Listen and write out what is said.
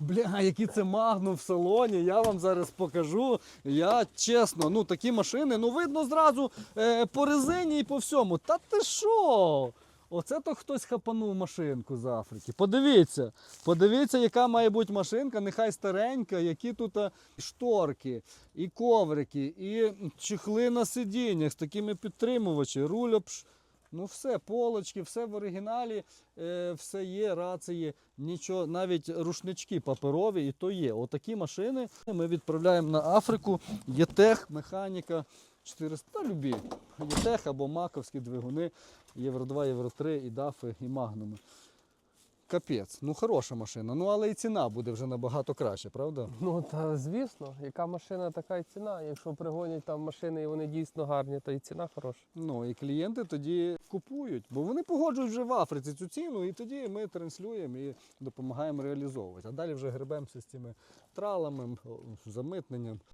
Бля, які це магнум в салоні, я вам зараз покажу. Я чесно, ну такі машини, ну видно зразу е, по резині і по всьому. Та ти що? Оце то хтось хапанув машинку з Африки. Подивіться, подивіться, яка має бути машинка, нехай старенька, які тут е, шторки, і коврики, і чехли на сидіннях з такими підтримувачами, руль. Ну все, полочки, все в оригіналі, е, все є, рації, нічого, навіть рушнички паперові, і то є. Отакі машини ми відправляємо на Африку. ЄТЕХ, механіка 400, та любі. ЄТЕХ або маковські двигуни, Євро 2, Євро 3, і дафи, і магнуми. Капець, ну хороша машина, ну але і ціна буде вже набагато краще, правда? Ну та звісно, яка машина, така й ціна. Якщо пригонять там машини і вони дійсно гарні, то і ціна хороша. Ну і клієнти тоді купують, бо вони погоджують вже в Африці цю ціну, і тоді ми транслюємо і допомагаємо реалізовувати. А далі вже гребемося з цими тралами, замитненням.